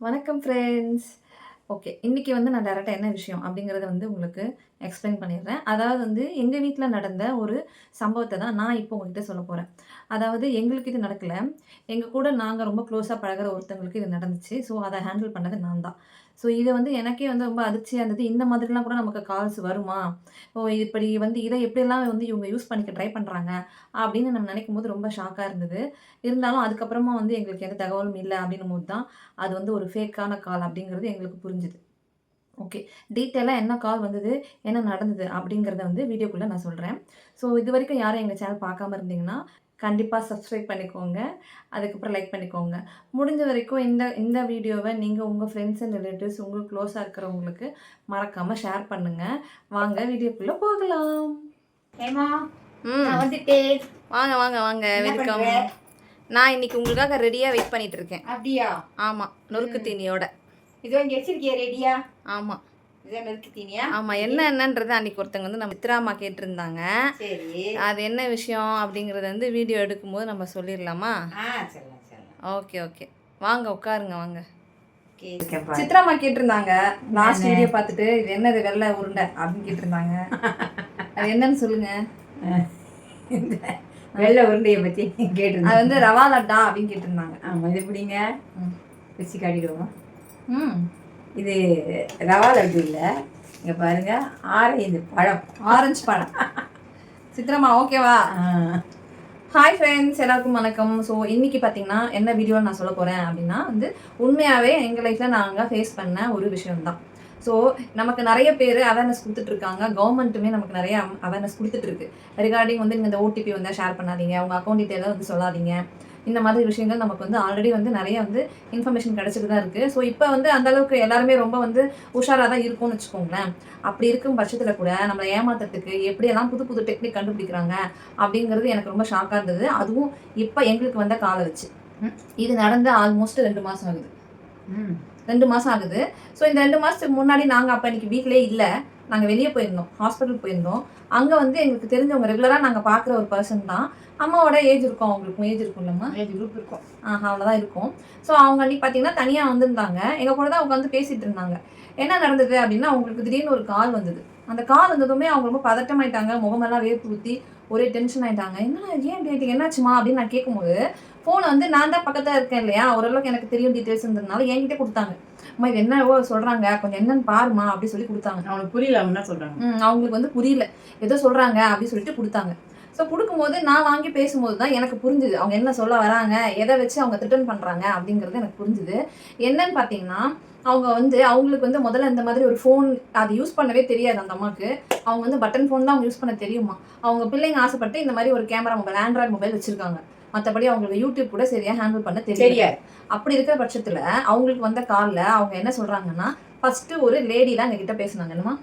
வணக்கம் friends okay இன்றைக்கி வந்து நான் டேரெக்டாக என்ன விஷயம் அப்படிங்கிறத வந்து உங்களுக்கு எக்ஸ்பிளைன் பண்ணிடுறேன். அதாவது வந்து எங்கள் வீட்டில் நடந்த ஒரு சம்பவத்தை தான் நான் இப்போ உங்கள்கிட்ட சொல்ல போகிறேன் அதாவது எங்களுக்கு இது நடக்கலை. எங்கள் கூட நாங்கள் ரொம்ப க்ளோஸாக பழகுற ஒருத்தவங்களுக்கு இது நடந்துச்சு. ஸோ அதை ஹேண்டில் பண்ணது நான் தான். ஸோ இது வந்து எனக்கே வந்து ரொம்ப அதிர்ச்சியாக இருந்தது. இந்த மாதிரிலாம் கூட நமக்கு கால்ஸ் வருமா? ஓ இப்படி வந்து இதை எப்படிலாம் வந்து இவங்க யூஸ் பண்ணிக்க ட்ரை பண்ணுறாங்க அப்படின்னு நம்ம நினைக்கும் போது ரொம்ப ஷாக்காக இருந்தது. இருந்தாலும் அதுக்கப்புறமா வந்து எங்களுக்கு எந்த தகவலும் இல்லை அப்படின்னும் போது தான் அது வந்து ஒரு ஃபேக்கான கால் அப்படிங்கிறது எங்களுக்கு புரிஞ்சுது. ஓகே டீட்டெயிலாக என்ன கால் வந்தது? என்ன நடந்தது? அப்படிங்கிறத வந்து வீடியோக்குள்ளே நான் சொல்கிறேன் ஸோ இது வரைக்கும் யாரும் எங்கள் சேனல் பார்க்காம இருந்தீங்கன்னா கண்டிப்பாக சப்ஸ்கிரைப் பண்ணிக்கோங்க. அதுக்கப்புறம் லைக் பண்ணிக்கோங்க. முடிஞ்ச வரைக்கும் இந்த இந்த வீடியோவை நீங்கள் உங்கள் ஃப்ரெண்ட்ஸ் அண்ட் ரிலேட்டிவ்ஸ் உங்களுக்கு க்ளோஸாக இருக்கிறவங்களுக்கு மறக்காமல் ஷேர் பண்ணுங்கள் வாங்க வீடியோக்குள்ளே போகலாம். ஏமா வந்துட்டேன் வாங்க வாங்க வாங்க. வெல்கம்? நான் இன்னைக்கு உங்களுக்காக ரெடியாக வெயிட் பண்ணிட்டு இருக்கேன். அப்படியா? ஆமாம் நொறுக்கு தீனியோட. இதோ இங்க வச்சிருக்கியா ரெடியா ஆமாம் ஆமாம் என்ன என்னன்றது அன்னைக்கு ஒருத்தங்க வந்து நம்ம மித்ராமா கேட்டிருந்தாங்க. சரி. அது என்ன விஷயம் அப்படிங்கிறத வந்து வீடியோ எடுக்கும்போது நம்ம சொல்லிடலாமா? ஆ சொல்லலாம் சொல்லலாம் ஓகே ஓகே. வாங்க உட்காருங்க வாங்க. சித்ராமா கேட்டிருந்தாங்க. லாஸ்ட் வீடியோ பார்த்துட்டு இது என்னது வெள்ளை உருண்டை அப்படின்னு கேட்டிருந்தாங்க. அது என்னன்னு சொல்லுங்க. இந்த வெள்ளை உருண்டையை பத்தி அது கேட்டிருந்தேன் வந்து ரவா லட்டா அப்படின்னு கேட்டிருந்தாங்க. ஆமா இது எப்படிங்க. வச்சு காட்டிடுவோம்? ம். இது ரவா லட்டு இல்லை. இங்க பாருங்க ஆரஞ்சு பழம். ஆரஞ்சு பழம். சித்ராமா ஓகேவா ஹாய் ஃப்ரெண்ட்ஸ் எல்லாருக்கும் வணக்கம். ஸோ இன்னைக்கு பார்த்தீங்கன்னா என்ன வீடியோ நான் சொல்ல போகிறேன் அப்படின்னா வந்து உண்மையாகவே எங்கள் லைஃப்பில் நாங்கள் ஃபேஸ் பண்ண ஒரு விஷயம்தான். ஸோ நமக்கு நிறைய பேர் அவேர்னஸ் கொடுத்துட்டு இருக்காங்க. கவர்மெண்ட்டுமே நமக்கு நிறைய அவேர்னஸ் கொடுத்துட்டு இருக்கு. ரிகார்டிங் வந்து நீங்கள் இந்த ஓடிபி வந்து ஷேர் பண்ணாதீங்க. உங்கள் அக்கௌண்ட் டீட்டெயிலை வந்து சொல்லாதீங்க. இந்த மாதிரி விஷயங்கள் நமக்கு வந்து ஆல்ரெடி வந்து நிறைய வந்து இன்ஃபர்மேஷன் கிடச்சிட்டு தான் இருக்குது ஸோ இப்போ வந்து அந்த அளவுக்கு எல்லாருமே ரொம்ப வந்து உஷாராக தான் இருக்கும்னு வச்சுக்கோங்களேன். அப்படி இருக்கும் பட்சத்தில் கூட நம்மளை ஏமாத்துறதுக்கு எப்படியெல்லாம் புது புது டெக்னிக் கண்டுபிடிக்கிறாங்க அப்படிங்கிறது எனக்கு ரொம்ப ஷாக்காக இருந்தது. அதுவும் இப்போ எங்களுக்கு வந்த காலை வச்சு. இது நடந்து ஆல்மோஸ்ட் ரெண்டு மாதம் ஆகுது. ம். ரெண்டு மாதம் ஆகுது. ஸோ இந்த ரெண்டு மாதத்துக்கு முன்னாடி நாங்கள் அப்போ இன்னைக்கு வீட்டிலே இல்லை. நாங்கள் வெளியே போயிருந்தோம் ஹாஸ்பிட்டல் போயிருந்தோம். அங்கே வந்து எங்களுக்கு தெரிஞ்சவங்க ரெகுலராக நாங்கள் பார்க்குற ஒரு பர்சன் தான். அம்மாவோட ஏஜ் இருக்கும் அவங்களுக்கும் ஏஜ் இருக்கும் இல்லைம்மா? ஏழு குரூப் இருக்கும். ஆஹா அவ்வளோதான் இருக்கும். ஸோ அவங்க அன்னைக்கு பார்த்தீங்கன்னா தனியாக வந்திருந்தாங்க. எங்கள் கூட தான் உட்காந்து பேசிட்டு இருந்தாங்க. என்ன நடந்தது அப்படின்னா அவங்களுக்கு திடீர்னு ஒரு கால் வந்தது. அந்த கால் வந்ததுமே அவங்க ரொம்ப பதட்டமாயிட்டாங்க முகமெல்லாம் வேர்த்து ஊற்றி ஒரே டென்ஷன் ஆயிட்டாங்க. என்ன ஏன் இப்படி ஆயிட்டீங்க? என்னாச்சுமா? அப்படின்னு நான் கேட்கும்போது ஃபோனை வந்து நான் தான் பக்கத்தில் இருக்கேன் இல்லையா? ஓரளவுக்கு எனக்கு தெரியும் டீட்டெயில்ஸ் இருந்ததுனால என்கிட்ட கொடுத்தாங்க. அம்மா இது என்னவோ சொல்கிறாங்க கொஞ்சம் என்னன்னு பாருமா அப்படி சொல்லி கொடுத்தாங்க. அவனுக்கு புரியல அவங்க என்ன அவங்களுக்கு வந்து புரியல. ஏதோ சொல்றாங்க அப்படின்னு சொல்லிட்டு கொடுத்தாங்க. ஸோ கொடுக்கும்போது நான் வாங்கி பேசும்போது தான் எனக்கு புரிஞ்சுது. அவங்க என்ன சொல்ல வராங்க எதை வச்சு அவங்க ரிட்டர்ன் பண்றாங்க அப்படிங்கிறது எனக்கு புரிஞ்சுது. என்னன்னு பார்த்தீங்கன்னா அவங்க வந்து அவங்களுக்கு வந்து முதல்ல இந்த மாதிரி ஒரு ஃபோன் அது யூஸ் பண்ணவே தெரியாது அந்த அம்மாவுக்கு அவங்க வந்து பட்டன் ஃபோன் தான் அவங்க யூஸ் பண்ண தெரியுமா? அவங்க பிள்ளைங்க ஆசைப்பட்டு இந்த மாதிரி ஒரு கேமரா மொபைல் ஆண்ட்ராய்டு மொபைல் வச்சிருக்காங்க. மற்றபடி அவங்களுக்கு யூடியூப் கூட சரியா ஹேண்டில் பண்ண தெரியாது. அப்படி இருக்கிற பட்சத்துல அவங்களுக்கு வந்த கால்ல அவங்க என்ன சொல்றாங்கன்னா ஃபர்ஸ்ட் ஒரு லேடி தான் எங்ககிட்ட பேசுனாங்க என்னமா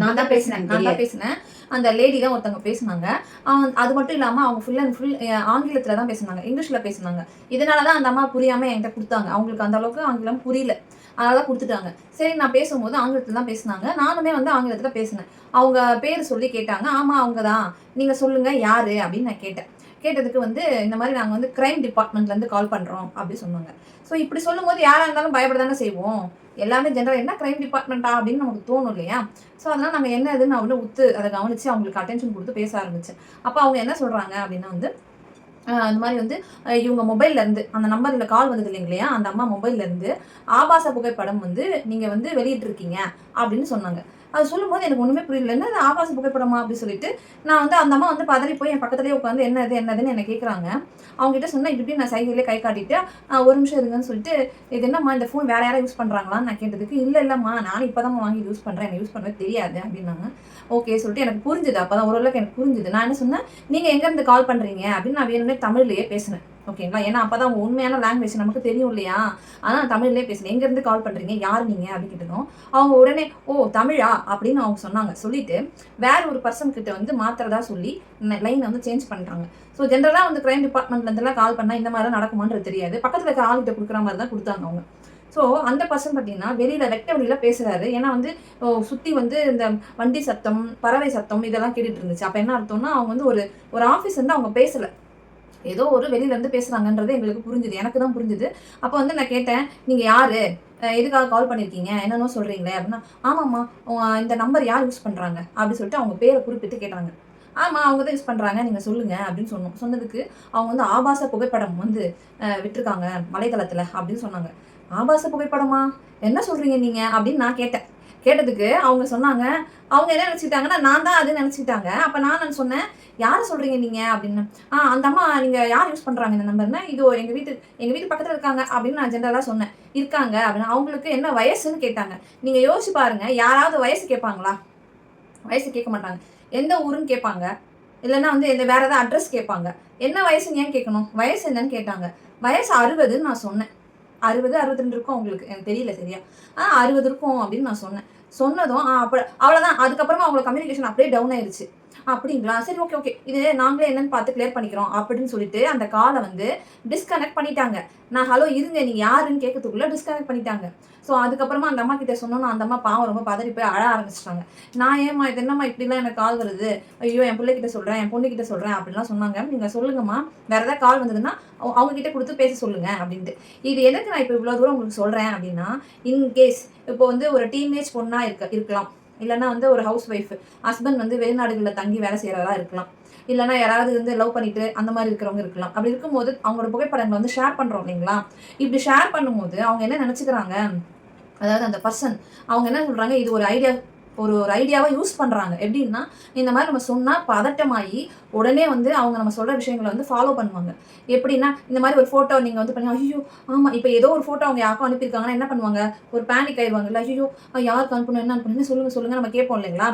நான் தான் பேசினேன் நான் தான் பேசினேன். அந்த லேடி தான் ஒருத்தவங்க பேசினாங்க. அவன் அது மட்டும் இல்லாம அவங்க ஃபுல் அண்ட் ஃபுல் ஆங்கிலத்துல தான் பேசினாங்க இங்கிலீஷ்ல பேசினாங்க. இதனால தான் அந்த அம்மா புரியாம என்கிட்ட கொடுத்தாங்க. அவங்களுக்கு அந்த அளவுக்கு ஆங்கிலம் புரியல. அதனால தான் கொடுத்துட்டாங்க. சரி நான் பேசும்போது ஆங்கிலத்தில் தான் பேசினாங்க. நானுமே வந்து ஆங்கிலத்தில் பேசினேன். அவங்க பேர் சொல்லி கேட்டாங்க. ஆமாம் அவங்க தான் நீங்கள் சொல்லுங்கள் யார்? அப்படின்னு நான் கேட்டேன். கேட்டதுக்கு வந்து இந்த மாதிரி நாங்கள் வந்து கிரைம் டிபார்ட்மெண்ட்லேருந்து கால் பண்ணுறோம் அப்படி சொன்னாங்க. ஸோ இப்படி சொல்லும்போது யாராக இருந்தாலும் பயப்பட தானே செய்வோம். எல்லாமே ஜென்ரல் என்ன கிரைம் டிபார்ட்மெண்ட்டா அப்படின்னு நமக்கு தோணும் இல்லையா? ஸோ அதனால் நாங்கள் என்ன இதுன்னு அவனு உத்து அதை கவனித்து அவங்களுக்கு அட்டென்ஷன் கொடுத்து பேச ஆரம்பித்தேன் அப்போ அவங்க என்ன சொல்கிறாங்க அப்படின்னா வந்து அந்த மாதிரி வந்து இவங்க மொபைல்லேருந்து அந்த நம்பரில் கால் வந்தது இல்லைங்களா? அந்த அம்மா மொபைல்லேருந்து ஆபாச புகைப்படம் வந்து நீங்கள் வந்து வெளியிட்டிருக்கீங்க அப்படின்னு சொன்னாங்க. அது சொல்லும்போது எனக்கு ஒன்றுமே புரியல. என்ன அது ஆபாச புகைப்படமா? அப்படின்னு சொல்லிட்டு நான் வந்து அந்த அம்மா வந்து பதறி போய் என் பக்கத்துலேயே உட்காந்து என்னது என்னதுன்னு என்ன கேட்குறாங்க அவங்க சொன்னால் இப்படி நான் சைகையிலே கை காட்டிட்டு ஒரு நிமிஷம் இருங்கன்னு சொல்லிட்டு இது என்னம்மா இந்த ஃபோன் வேற யாரும் யூஸ் பண்ணுறாங்களான்னு நான் கேட்டதுக்கு இல்லை இல்லைம்மா நானும் இப்போ தான் வாங்கி யூஸ் பண்ணுறேன் எனக்கு யூஸ் பண்ணவே தெரியாது. அப்படின்னாங்க. ஓகே சொல்லிட்டு எனக்கு புரிஞ்சுது. அப்போ தான் ஓரளவுக்கு எனக்கு புரிஞ்சுது. நான் என்ன சொன்னேன் நீங்கள் எங்கேருந்து கால் பண்ணுறீங்க அப்படின்னு நான் வேணும்னே தமிழ்லேயே பேசினேன். ஓகேங்களா? ஏன்னா அப்பதான் அவங்க உண்மையான லாங்குவேஜ் நமக்கு தெரியும் இல்லையா? ஆனால் தமிழ்லேயே தமிழ்லயே எங்கேருந்து கால் பண்ணுறீங்க யார் நீங்கள் அப்படின்னு கேட்டதும் அவங்க உடனே ஓ தமிழா? அப்படின்னு அவங்க சொன்னாங்க. சொல்லிட்டு வேற ஒரு பர்சன் கிட்ட வந்து மாத்திரதா சொல்லி லைனை வந்து சேஞ்ச் பண்ணுறாங்க ஸோ ஜென்ரலாக வந்து கிரைம் டிபார்ட்மெண்ட்லேருந்துலாம் கால் பண்ணால் இந்த மாதிரி நடக்குமான்றது தெரியாது. பக்கத்தில் இருக்க ஆள்கிட்ட கொடுக்குற மாதிரி தான் கொடுத்தாங்க அவங்க. ஸோ அந்த பர்சன் பார்த்தீங்கன்னா வெளியில் வெட்ட வழியில் பேசுகிறாரு ஏன்னா வந்து சுற்றி வந்து இந்த வண்டி சத்தம் பறவை சத்தம் இதெல்லாம் கேட்டுட்டு இருந்துச்சு. அப்போ என்ன அர்த்தம்னா அவங்க வந்து ஒரு ஒரு ஆஃபீஸ் வந்து அவங்க பேசலை. ஏதோ ஒரு வெளியில இருந்து எங்களுக்கு புரிஞ்சுது. எனக்கு தான் புரிஞ்சுது. அப்போ வந்து நான் கேட்டேன் நீங்கள் யார்? எதுக்காக கால் பண்ணியிருக்கீங்க என்னென்ன சொல்கிறீங்களே அப்படின்னா ஆமாம்மா இந்த நம்பர் யார் யூஸ் பண்ணுறாங்க அப்படின்னு சொல்லிட்டு அவங்க பேரை குறிப்பிட்டு கேட்டாங்க. ஆமாம் அவங்க தான் யூஸ் பண்ணுறாங்க நீங்கள் சொல்லுங்கள் அப்படின்னு சொன்னோம். சொன்னதுக்கு அவங்க வந்து ஆபாச புகைப்படம் வந்து விட்டுருக்காங்க விட்டிருக்காங்க அப்படின்னு சொன்னாங்க. ஆபாச புகைப்படமா? என்ன சொல்கிறீங்க நீங்கள் அப்படின்னு நான் கேட்டேன். கேட்டதுக்கு அவங்க சொன்னாங்க அவங்க என்ன நினச்சிக்கிட்டாங்கன்னா நான் தான் அது நினச்சிக்கிட்டாங்க. அப்போ நான் சொன்னேன் யார் சொல்கிறீங்க நீங்கள் அப்படின்னு. ஆ அந்த அம்மா நீங்கள் யார் யூஸ் பண்ணுறாங்க இந்த நம்பர்னா இது எங்கள் வீட்டு எங்கள் வீட்டு பக்கத்தில் இருக்காங்க அப்படின்னு நான் ஜென்ரலாக சொன்னேன். இருக்காங்க அப்படின்னு. அவங்களுக்கு என்ன வயசுன்னு கேட்டாங்க. நீங்கள் யோசிச்சு பாருங்கள் யாராவது வயசு கேட்பாங்களா? வயசு கேட்க மாட்டாங்க. எந்த ஊருன்னு கேட்பாங்க. இல்லைன்னா வந்து எந்த வேறு ஏதாவது அட்ரஸ் கேட்பாங்க. என்ன வயசுன்னு ஏன் கேட்கணும்? வயசு என்னன்னு கேட்டாங்க. வயசு அறுபதுன்னு நான் சொன்னேன். அறுபது அறுபத்தி ரெண்டு இருக்கும் அவங்களுக்கு எனக்கு தெரியல சரியா. ஆ அறுபது இருக்கும் அப்படின்னு நான் சொன்னேன். சொன்னதும் ஆ அப்போ அவ்வளோதான் அதுக்கப்புறமா அவங்களோட கம்யூனிகேஷன் அப்படியே டவுன் ஆயிடுச்சு அப்படிங்களா? சரி ஓகே ஓகே இது நாங்களே என்னன்னு பார்த்து கிளியர் பண்ணிக்கிறோம் அப்படின்னு சொல்லிட்டு அந்த காலை வந்து டிஸ்கனெக்ட் பண்ணிட்டாங்க. நான் ஹலோ இருங்க. நீ யாருன்னு கேட்கறதுக்குள்ள டிஸ்கனெக்ட் பண்ணிட்டாங்க. ஸோ அதுக்கப்புறமா அந்த அம்மா கிட்ட சொன்னோன்னா அந்த அம்மா பாவம் ரொம்ப பதறி போய் அழ ஆரம்பிச்சிட்டாங்க. நான் ஏமா இது என்னம்மா இப்படிலாம் எனக்கு கால் வருது? ஐயோ என் பிள்ளைகிட்ட சொல்கிறேன் என் பொண்ணுக்கிட்ட சொல்கிறேன் அப்படிலாம் சொன்னாங்க. நீங்கள் சொல்லுங்கம்மா. வேற ஏதாவது கால் வந்ததுன்னா அவங்க- அவங்க கிட்ட கொடுத்து பேச சொல்லுங்க அப்படின்ட்டு. இது எதுக்கு நான் இப்போ இவ்வளோ தூரம் உங்களுக்கு சொல்கிறேன் அப்படின்னா இன்கேஸ் இப்போ வந்து ஒரு டீனேஜ் பொண்ணாக இருக்க இருக்கலாம். இல்லைன்னா வந்து ஒரு ஹவுஸ் ஒய்ஃப் ஹஸ்பண்ட் வந்து வெளிநாடுகளில் தங்கி வேலை செய்கிறதா இருக்கலாம். இல்லைன்னா யாராவது வந்து லவ் பண்ணிட்டு அந்த மாதிரி இருக்கிறவங்க இருக்கலாம். அப்படி இருக்கும்போது அவங்களோட புகைப்படங்களை வந்து ஷேர் பண்ணுறோம் இல்லைங்களா? இப்படி ஷேர் பண்ணும்போது அவங்க என்ன நினச்சிக்கிறாங்க? அதாவது அந்த பர்சன் அவங்க என்ன சொல்கிறாங்க இது ஒரு ஐடியா ஒரு ஒரு ஐடியாவை யூஸ் பண்ணுறாங்க எப்படின்னா இந்த மாதிரி நம்ம சொன்னால் பதட்டமாகி உடனே வந்து அவங்க நம்ம சொல்கிற விஷயங்களை வந்து ஃபாலோ பண்ணுவாங்க. எப்படின்னா இந்த மாதிரி ஒரு ஃபோட்டோ நீங்கள் வந்து பண்ணி ஐயோ ஆமாம் இப்போ ஏதோ ஒரு ஃபோட்டோ அவங்க யாருக்கும் அனுப்பியிருக்காங்கன்னா என்ன பண்ணுவாங்க? ஒரு பேனிக் ஆயிடுவாங்கல்ல ஐயோ யாருக்கு அனுப்பணும் என்ன அனுப்பணும் சொல்லுங்கள் சொல்லுங்கள் நம்ம கேட்போம் இல்லைங்களா?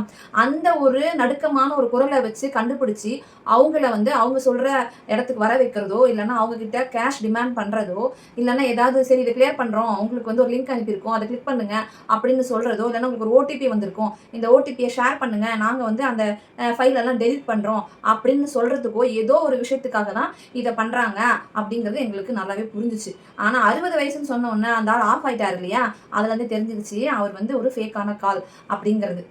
அந்த ஒரு நடுக்கமான ஒரு குரலை வச்சு கண்டுபிடிச்சி அவங்கள வந்து அவங்க சொல்கிற இடத்துக்கு வர வைக்கிறதோ இல்லைன்னா அவங்கக்கிட்ட கேஷ் டிமாண்ட் பண்ணுறதோ இல்லைன்னா ஏதாவது சரி இதை கிளியர் பண்ணுறோம் உங்களுக்கு வந்து ஒரு லிங்க் அனுப்பியிருக்கோம் அதை கிளிக் பண்ணுங்கள் அப்படின்னு சொல்கிறதோ இல்லைனா உங்களுக்கு ஒரு ஓடிபி வந்திருக்கும் இந்த ஓடிபியை ஷேர் பண்ணுங்க. நாங்கள் வந்து அந்த ஃபைலெல்லாம் டெலிட் பண்ணுறோம் அப்படின்னு சொல்கிறதுக்கோ ஏதோ ஒரு விஷயத்துக்காக தான் இதை பண்ணுறாங்க அப்படிங்கிறது எங்களுக்கு நல்லாவே புரிஞ்சிச்சு. ஆனால் அறுபது வயசுன்னு சொன்ன உடனே அந்த ஆள் ஆஃப் ஆயிட்டார் இல்லையா? அதுலேருந்து தெரிஞ்சிருச்சு அவர் வந்து ஒரு ஃபேக்கான கால் அப்படிங்கிறது.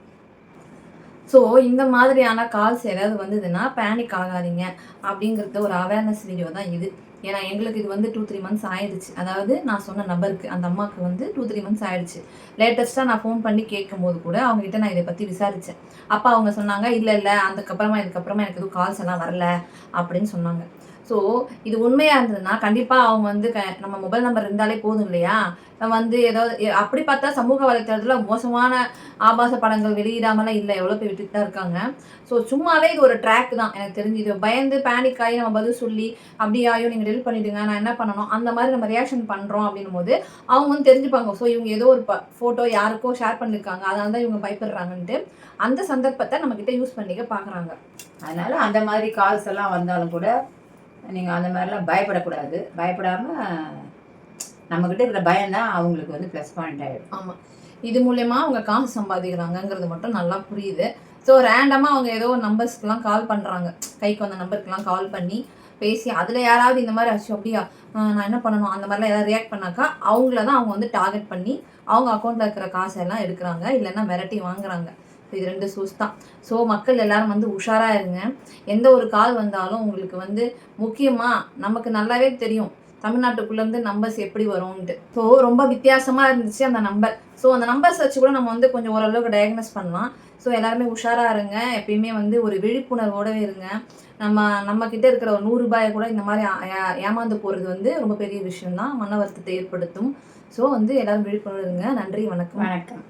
ஸோ இந்த மாதிரியான கால்ஸ் ஏதாவது வந்ததுன்னா பேனிக் ஆகாதீங்க அப்படிங்கிறது ஒரு அவேர்னஸ் வீடியோ தான் இது. ஏன்னா எங்களுக்கு இது வந்து டூ த்ரீ மந்த்ஸ் ஆயிடுச்சு. அதாவது நான் சொன்ன நபருக்கு அந்த அம்மாவுக்கு வந்து டூ த்ரீ மந்த்ஸ் ஆயிடுச்சு. லேட்டஸ்ட்டாக நான் ஃபோன் பண்ணி கேட்கும்போது கூட அவங்ககிட்ட நான் இதை பற்றி விசாரித்தேன் அப்போ அவங்க சொன்னாங்க இல்லை இல்லை அதுக்கப்புறமா இதுக்கப்புறமா எனக்கு எதுவும் கால்ஸ் எல்லாம் வரல அப்படின்னு சொன்னாங்க. ஸோ இது உண்மையாக இருந்ததுன்னா கண்டிப்பாக அவங்க வந்து க நம்ம மொபைல் நம்பர் இருந்தாலே போதும் இல்லையா? நம்ம வந்து ஏதாவது அப்படி பார்த்தா சமூக வலைத்தளத்தில் மோசமான ஆபாச படங்கள் வெளியிடாமலாம் இல்லை. எவ்வளோ பேர் விட்டுட்டு தான் இருக்காங்க. ஸோ சும்மாவே இது ஒரு ட்ராக் தான். எனக்கு தெரிஞ்சு இது பயந்து பேனிக் ஆகி நம்ம பதில் சொல்லி அப்படியாயோ நீங்கள் டெலிட் பண்ணிவிடுங்க நான் என்ன பண்ணணும்? அந்த மாதிரி நம்ம ரியாக்ஷன் பண்ணுறோம் அப்படின்னும் போது அவங்க வந்து தெரிஞ்சுப்பாங்க. ஸோ இவங்க ஏதோ ஒரு ஃபோட்டோ யாருக்கோ ஷேர் பண்ணியிருக்காங்க அதனால தான் இவங்க பயப்படுறாங்கன்ட்டு அந்த சந்தர்ப்பத்தை நம்மக்கிட்ட யூஸ் பண்ணிக்க பார்க்குறாங்க. அதனால அந்த மாதிரி கால்ஸ் எல்லாம் வந்தாலும் கூட நீங்கள் அந்த மாதிரிலாம் பயப்படக்கூடாது. பயப்படாமல் நம்மக்கிட்ட இருக்கிற பயம் தான் அவங்களுக்கு வந்து ப்ளஸ் பாயிண்ட் ஆகிடும் ஆமாம் இது மூலயமா அவங்க காசு சம்பாதிக்கிறாங்கங்கிறது மட்டும் நல்லா புரியுது. ஸோ ரேண்டமாக அவங்க ஏதோ ஒரு நம்பர்ஸ்க்குலாம் கால் பண்ணுறாங்க கைக்கு வந்த நம்பருக்குலாம் கால் பண்ணி பேசி அதில் யாராவது இந்த மாதிரி ஆச்சு அப்படியா? நான் என்ன பண்ணணும்? அந்த மாதிரிலாம் ஏதாவது ரியாக்ட் பண்ணாக்கா அவங்கள தான் அவங்க வந்து டார்கெட் பண்ணி அவங்க அக்கௌண்ட்டில் இருக்கிற காசெல்லாம் எடுக்கிறாங்க. இல்லைன்னா மிரட்டி வாங்குறாங்க. இது ரெண்டு சூஸ் தான். ஸோ மக்கள் எல்லாரும் வந்து உஷாராக இருங்க. எந்த ஒரு கால் வந்தாலும் உங்களுக்கு வந்து முக்கியமாக நமக்கு நல்லாவே தெரியும். தமிழ்நாட்டுக்குள்ளேருந்து நம்பர்ஸ் எப்படி வரும்ன்ட்டு. ஸோ ரொம்ப வித்தியாசமாக இருந்துச்சு அந்த நம்பர் ஸோ அந்த நம்பர்ஸ் வச்சு கூட நம்ம வந்து கொஞ்சம் ஓரளவுக்கு டயக்னஸ் பண்ணலாம். ஸோ எல்லாருமே உஷாராக இருங்க. எப்பயுமே வந்து ஒரு விழிப்புணர்வோடவே இருங்க. நம்ம நம்ம கிட்ட இருக்கிற ஒரு நூறு ரூபாயை கூட இந்த மாதிரி ஏமாந்து போகிறது வந்து ரொம்ப பெரிய விஷயம்தான். மன வருத்தத்தை ஏற்படுத்தும். ஸோ வந்து எல்லாரும் விழிப்புணர்வு இருங்க. நன்றி வணக்கம். வணக்கம்.